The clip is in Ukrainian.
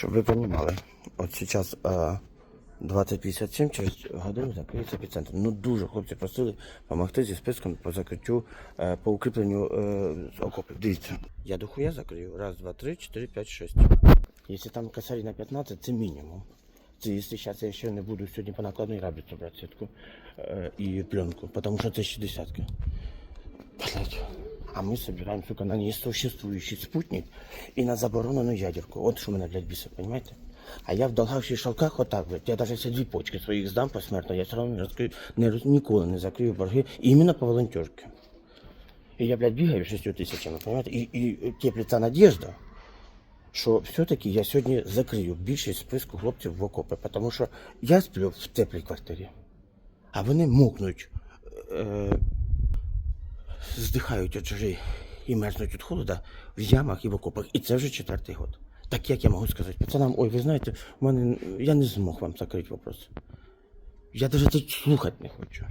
Щоб ви розуміли, от зараз е, 2057 через годину закриється епіцентр. Ну дуже хлопці просили допомогти зі списком по закриттю, е, по укріпленню е, окопів. Дивіться, я дохуя закрию. Раз, два, три, чотири, п'ять, шість. Якщо там косарі на 15, це мінімум. Це якщо зараз я ще не буду сьогодні по накладній рабіці брати сітку е, і пленку, тому що це ще десятка. Блядь. А мы собираем, сука, на несуществующий спутник и на заборонену ядерку. Вот что меня, блядь, бесит, понимаете? А я в долгах і шалках отак, блядь. Я даже если дві почки своїх здам посмертно, я все равно не розкрию, не, роз- ніколи не закрию борги іменно по волонтерке. І я, блядь, бігаю 6 тисячами, понимаете? І, і теплиться надежда, що все-таки я сьогодні закрию більшість списку хлопців в окопи, тому що я сплю в теплій квартирі, а вони мокнуть. Е, здихають от жари і мерзнуть від холода в ямах і в окопах. І це вже четвертий год. Так як я можу сказати пацанам, ой, ви знаєте, в мене я не змог вам закрити вопрос. Я навіть слухати не хочу.